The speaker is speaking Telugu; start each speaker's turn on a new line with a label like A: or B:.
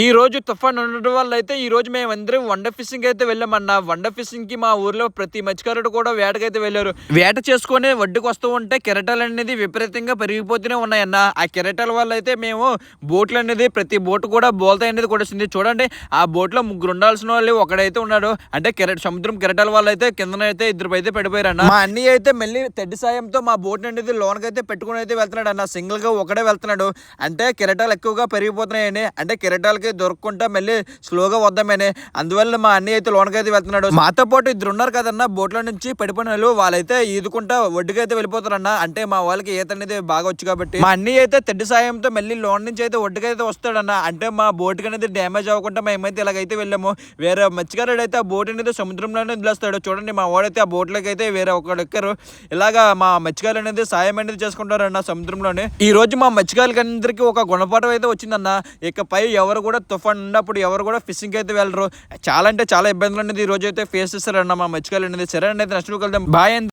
A: ఈ రోజు తుఫాన్ ఉండడం వల్ల అయితే ఈ రోజు మేము అందరం వండర్ ఫిషింగ్ అయితే వెళ్ళామన్న. వండర్ ఫిషింగ్కి మా ఊర్లో ప్రతి మత్స్యకారుడు కూడా వేటకైతే వెళ్ళారు. వేట చేసుకొని వడ్డుకు వస్తూ ఉంటే కెరటాలు అనేది విపరీతంగా పెరిగిపోతూనే ఉన్నాయన్న. ఆ కెరటాల వల్ల అయితే మేము బోట్లు అనేది ప్రతి బోట్ కూడా బోల్తా అనేది కొట్టేసింది. చూడండి ఆ బోట్లో ముగ్గురు ఉండాల్సిన వాళ్ళు ఒకడైతే ఉన్నాడు. అంటే కెరట సముద్రం కెరటాల వల్ల అయితే కింద అయితే ఇద్దరు అయితే పడిపోయారన్న. మా అన్ని అయితే మళ్ళీ తెడ్డి సాయంతో మా బోట్ అనేది లోన్కి అయితే పెట్టుకుని అయితే వెళ్తున్నాడు అన్న సింగిల్గా ఒకడే వెళ్తున్నాడు. అంటే కెరటాలు ఎక్కువగా పెరిగిపోతున్నాయని. అంటే కెరటాలు వాళ్ళకి దొరుకుంటా మళ్ళీ స్లోగా వద్దామని. అందువల్ల మా అన్నయ్య అయితే లోనకి అయితే వెళ్తున్నాడు. మాతో పాటు ఇద్దరు ఉన్నారు కదన్న బోట్లో నుంచి పడిపోయిన వాళ్ళు వాళ్ళైతే ఈదుకుంటా ఒడ్డుకైతే వెళ్ళిపోతారన్న. అంటే మా వాళ్ళకి ఈత అనేది బాగా వచ్చు కాబట్టి. మా అన్నయ్య అయితే తెడ్డి సాయంతో మళ్ళీ లోన్ నుంచి అయితే ఒడ్డుకైతే వస్తాడన్న. అంటే మా బోట్కి అనేది డ్యామేజ్ అవ్వకుండా మేమైతే ఇలాగైతే వెళ్ళాము. వేరే మత్స్యకారుడు అయితే ఆ బోట్ అనేది సముద్రంలోనే వదిలేస్తాడు. చూడండి మా వాడైతే ఆ బోట్లోకి అయితే వేరే ఒకడు ఎక్కారు. ఇలాగా మా మత్స్యకారులు అనేది సాయం అనేది చేసుకుంటారన్న సముద్రంలోనే. ఈ రోజు మా మత్స్యకారులకి అందరికీ ఒక గుణపాఠం అయితే వచ్చిందన్న. ఇకపై ఎవరు కూడా తుఫాన్ ఉన్నప్పుడు ఎవరు కూడా ఫిషింగ్ అయితే వెళ్ళరు. చాలా అంటే చాలా ఇబ్బందులు అనేది ఈ రోజు అయితే ఫేస్ చేస్తారన్న మా మత్స్యకారులు అనేది. సరే అండి అయితే నష్టం వెళ్దాం బాయ్